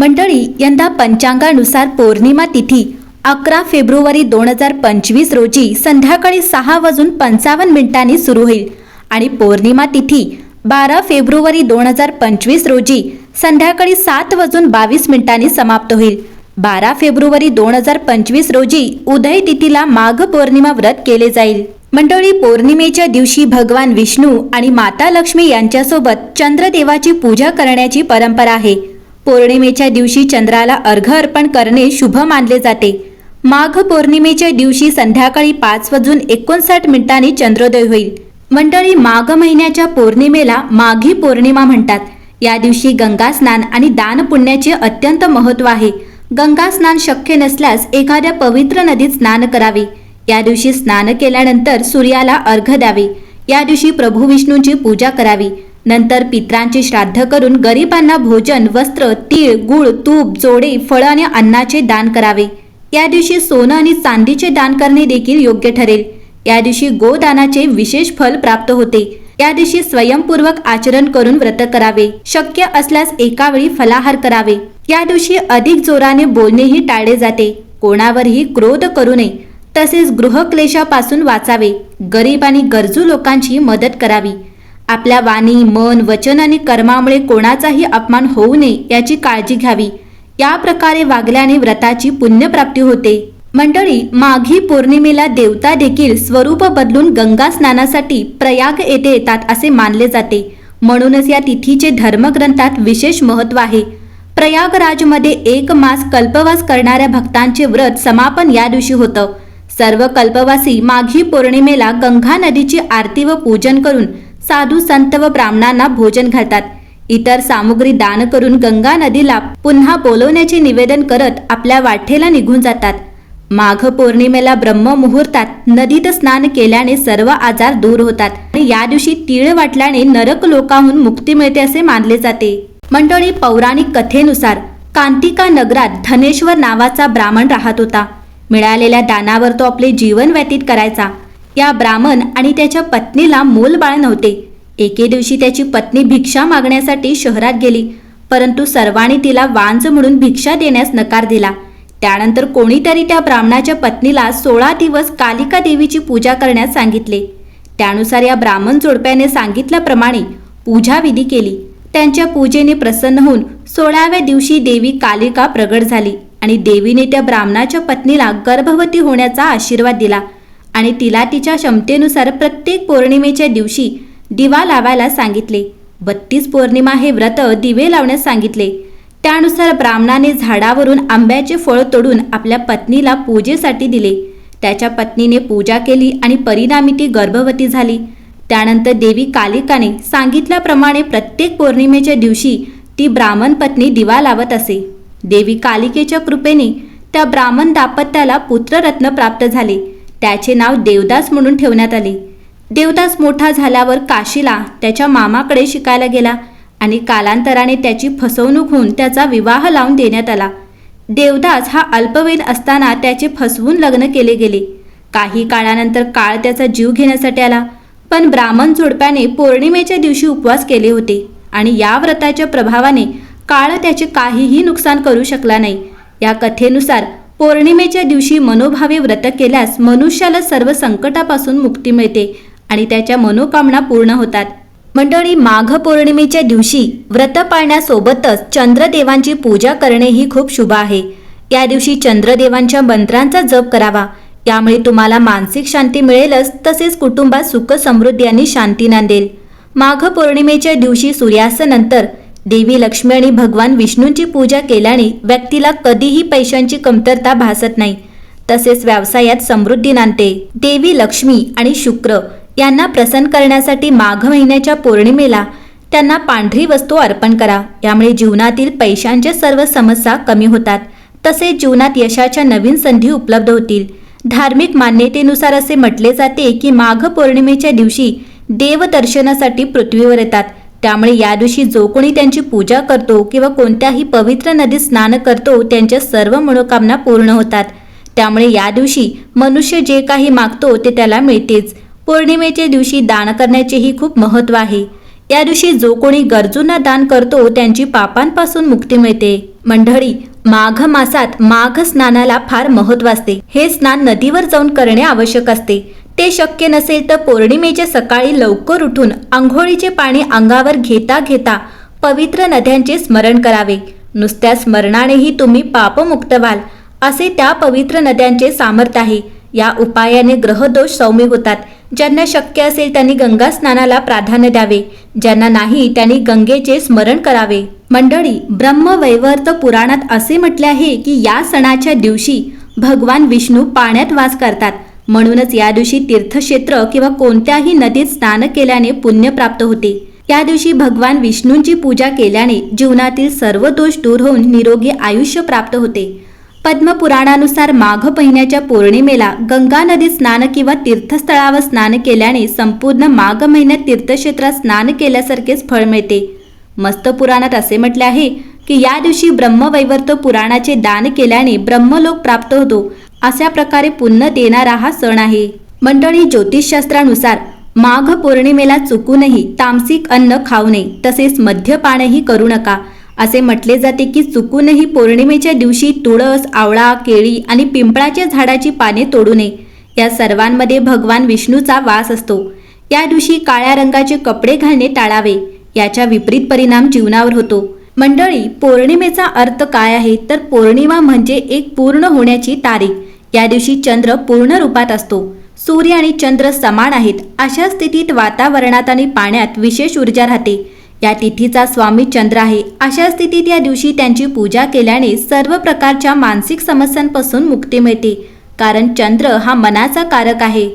मंडळी यंदा पंचांगानुसार पौर्णिमा तिथी अकरा फेब्रुवारी दोन हजार पंचवीस रोजी संध्याकाळी सहा वाजून पंचावन्न मिनिटांनी सुरू होईल. आणि पौर्णिमा तिथी बारा फेब्रुवारी दोन हजार पंचवीस रोजी संध्याकाळी सात वाजून बावीस मिनिटांनी समाप्त होईल. बारा फेब्रुवारी दोन हजार पंचवीस रोजी उदय तिथीला माघ पौर्णिमा व्रत केले जाईल. मंडळी पौर्णिमेच्या दिवशी भगवान विष्णू आणि माता लक्ष्मी यांच्यासोबत चंद्रदेवाची पूजा करण्याची परंपरा आहे. पौर्णिमेच्या दिवशी चंद्राला अर्घ अर्पण करणे शुभ मानले जाते. माघ पौर्णिमेच्या दिवशी संध्याकाळी पाच वाजून एकोणसाठ मिनिटांनी चंद्रोदय होईल. मंडळी माघ महिन्याच्या पौर्णिमेला माघी पौर्णिमा म्हणतात. या दिवशी गंगा स्नान आणि दान पुण्याचे अत्यंत महत्त्व आहे. गंगा स्नान शक्य नसल्यास एखाद्या पवित्र नदीत स्नान करावे. या दिवशी स्नान केल्यानंतर सूर्याला अर्घ द्यावे. या दिवशी प्रभू विष्णूंची पूजा करावी. नंतर पित्रांचे श्राद्ध करून गरिबांना भोजन वस्त्र तीळ गुळ तूप जोडे फळ आणि अन्नाचे दान करावे. या दिवशी सोनं आणि चांदीचे दान करणे देखील योग्य ठरेल. या दिवशी गोदानाचे विशेष फल प्राप्त होते. या दिवशी स्वयंपूर्वक आचरण करून व्रत करावे. शक्य असल्यास एका वेळी फलाहार करावे. या दिवशी अधिक जोराने बोलणेही टाळले जाते. कोणावरही क्रोध करू नये. तसेच गृहक्लेशापासून वाचावे. गरीब आणि गरजू लोकांची मदत करावी. आपल्या वाणी मन वचन आणि कर्मामुळे कोणाचाही अपमान होऊ नये याची काळजी घ्यावी. या प्रकारे वागल्याने व्रताची पुण्यप्राप्ती होते. मंडळी माघी पौर्णिमेला देवता देखील स्वरूप बदलून गंगा स्नानासाठी प्रयाग येथे येतात असे मानले जाते. म्हणूनच या तिथीचे धर्मग्रंथात विशेष महत्त्व आहे. प्रयागराजमध्ये एक मास कल्पवास करणाऱ्या भक्तांचे व्रत समापन या दिवशी होतं. सर्व कल्पवासी माघी पौर्णिमेला गंगा नदीची आरती व पूजन करून साधू संत व ब्राह्मणांना भोजन घालतात. इतर सामुग्री दान करून गंगा नदीला पुन्हा बोलवण्याचे निवेदन करत आपल्या वाटेला निघून जातात. माघ पौर्णिमेला ब्रह्म मुहूर्तात नदीत स्नान केल्याने सर्व आजार दूर होतात आणि या दिवशी तीळ वाटल्याने नरक लोकाहून मुक्ती मिळते असे मानले जाते. मंडळी पौराणिक कथेनुसार कांतिका नगरात धनेश्वर नावाचा ब्राह्मण राहत होता. मिळालेल्या दानावर तो आपले जीवन व्यतीत करायचा. या ब्राह्मण आणि त्याच्या पत्नीला मूलबाळ नव्हते. एके दिवशी त्याची पत्नी भिक्षा मागण्यासाठी शहरात गेली परंतु सर्वांनी तिला वांज म्हणून भिक्षा देण्यास नकार दिला. त्यानंतर कोणीतरी त्या ब्राह्मणाच्या पत्नीला सोळा दिवस कालिका देवीची पूजा करण्यास सांगितले. त्यानुसार या ब्राह्मण जोडप्याने सांगितल्याप्रमाणे पूजाविधी केली. त्यांच्या पूजेने प्रसन्न होऊन सोळाव्या दिवशी देवी कालिका प्रगट झाली आणि देवीने त्या ब्राह्मणाच्या पत्नीला गर्भवती होण्याचा आशीर्वाद दिला आणि तिला तिच्या क्षमतेनुसार प्रत्येक पौर्णिमेच्या दिवशी दिवा लावायला सांगितले. बत्तीस पौर्णिमा हे व्रत दिवे लावण्यास सांगितले. त्यानुसार ब्राह्मणाने झाडावरून आंब्याचे फळ तोडून आपल्या पत्नीला पूजेसाठी दिले. त्याच्या पत्नीने पूजा केली आणि परिणामी ती गर्भवती झाली. त्यानंतर देवी कालिकाने सांगितल्याप्रमाणे प्रत्येक पौर्णिमेच्या दिवशी ती ब्राह्मण पत्नी दिवा लावत असे. देवी कालिकेच्या कृपेने त्या ब्राह्मण दाम्पत्याला पुत्ररत्न प्राप्त झाले. त्याचे नाव देवदास म्हणून ठेवण्यात आले. देवदास मोठा झाल्यावर काशीला त्याच्या मामाकडे शिकायला गेला आणि कालांतराने त्याची फसवणूक होऊन त्याचा विवाह लावून देण्यात आला. देवदास हा अल्पवयीन असताना त्याचे फसवून लग्न केले गेले. काही काळानंतर काळ त्याचा जीव घेण्यासाठी आला पण ब्राह्मण जोडप्याने पौर्णिमेच्या दिवशी उपवास केले होते आणि या व्रताच्या प्रभावाने काळ त्याचे काहीही नुकसान करू शकला नाही. या कथेनुसार पौर्णिमेच्या दिवशी मनोभावे व्रत केल्यास मनुष्याला सर्व संकटापासून मुक्ती मिळते आणि त्याच्या मनोकामना पूर्ण होतात. मंडळी माघ पौर्णिमेच्या दिवशी व्रत पाळण्यासोबतच चंद्रदेवांची पूजा करणेही खूप शुभ आहे. या दिवशी चंद्रदेवांच्या मंत्रांचा जप करावा. यामुळे तुम्हाला मानसिक शांती मिळेलच तसेच कुटुंबात सुख समृद्धी आणि शांती नांदेल. माघ पौर्णिमेच्या दिवशी सूर्यास्तानंतर देवी लक्ष्मी आणि भगवान विष्णूंची पूजा केल्याने व्यक्तीला कधीही पैशांची कमतरता भासत नाही. तसेच व्यवसायात समृद्धी नांदते. देवी लक्ष्मी आणि शुक्र यांना प्रसन्न करण्यासाठी माघ महिन्याच्या पौर्णिमेला त्यांना पांढरी वस्तू अर्पण करा. यामुळे जीवनातील पैशांच्या सर्व समस्या कमी होतात. तसेच जीवनात यशाच्या नवीन संधी उपलब्ध होतील. धार्मिक मान्यतेनुसार असे म्हटले जाते की माघ पौर्णिमेच्या दिवशी देव दर्शनासाठी पृथ्वीवर येतात. त्यामुळे या दिवशी जो कोणी त्यांची पूजा करतो किंवा कोणत्याही पवित्र नदीत स्नान करतो त्यांच्या सर्व मनोकामना पूर्ण होतात. त्यामुळे या दिवशी मनुष्य जे काही मागतो ते त्याला मिळतेच. पौर्णिमेच्या दिवशी दान करण्याचेही खूप महत्त्व आहे. या दिवशी जो कोणी गरजूंना दान करतो त्यांची पापांपासून मुक्ती मिळते. मंडळी माघ मासात माघ स्नानाला फार महत्त्व असते. हे स्नान नदीवर जाऊन करणे आवश्यक असते. ते शक्य नसेल तर पौर्णिमेच्या सकाळी लवकर उठून आंघोळीचे पाणी अंगावर घेता घेता पवित्र नद्यांचे स्मरण करावे. नुसत्या स्मरणानेही तुम्ही पापमुक्त व्हाल असे त्या पवित्र नद्यांचे सामर्थ्य आहे. या उपायाने ग्रहदोष सौम्य होतात. ज्यांना शक्य असेल त्यांनी गंगा स्नानाला प्राधान्य द्यावे. ज्यांना नाही त्यांनी गंगेचे स्मरण करावे. मंडळी ब्रह्मवैवर्त पुराणात असे म्हटले आहे की या सणाच्या दिवशी भगवान विष्णू पाण्यात वास करतात. म्हणूनच या दिवशी तीर्थक्षेत्र किंवा कोणत्याही नदीत स्नान केल्याने पुण्य प्राप्त होते. त्या दिवशी भगवान विष्णूंची पूजा केल्याने जीवनातील सर्व दोष दूर होऊन निरोगी आयुष्य प्राप्त होते. पद्मपुराणानुसार माघ महिन्याच्या पौर्णिमेला गंगा नदीत स्नान किंवा तीर्थस्थळावर स्नान केल्याने संपूर्ण माघ महिन्यात तीर्थक्षेत्रात स्नान केल्यासारखेच फळ मिळते. मस्त पुराणात असे म्हटले आहे की या दिवशी ब्रह्मवैवर्त पुराणाचे दान केल्याने ब्रह्मलोक प्राप्त होतो अशा प्रकारे पुण्य देणारा हा सण आहे. मंडळी ज्योतिषशास्त्रानुसार माघ पौर्णिमेला चुकूनही तामसिक अन्न खाऊ नये तसेच मद्यपानही करू नका. असे म्हटले जाते की चुकूनही पौर्णिमेच्या दिवशी तुळस आवळा केळी आणि पिंपळाच्या झाडाची पाने तोडू नये. या सर्वांमध्ये भगवान विष्णूचा वास असतो. या दिवशी काळ्या रंगाचे कपडे घालणे टाळावे. याच्या विपरीत परिणाम जीवनावर होतो. मंडळी पौर्णिमेचा अर्थ काय आहे? तर पौर्णिमा म्हणजे एक पूर्ण होण्याची तारीख. या दिवशी चंद्र पूर्ण रूपात असतो. सूर्य आणि चंद्र समान आहेत. अशा स्थितीत वातावरणात आणि पाण्यात विशेष ऊर्जा राहते. या तिथीचा स्वामी चंद्र आहे. अशा स्थितीत या दिवशी त्यांची पूजा केल्याने सर्व प्रकारच्या मानसिक समस्यांपासून मुक्ती मिळते. कारण चंद्र हा मनाचा कारक आहे.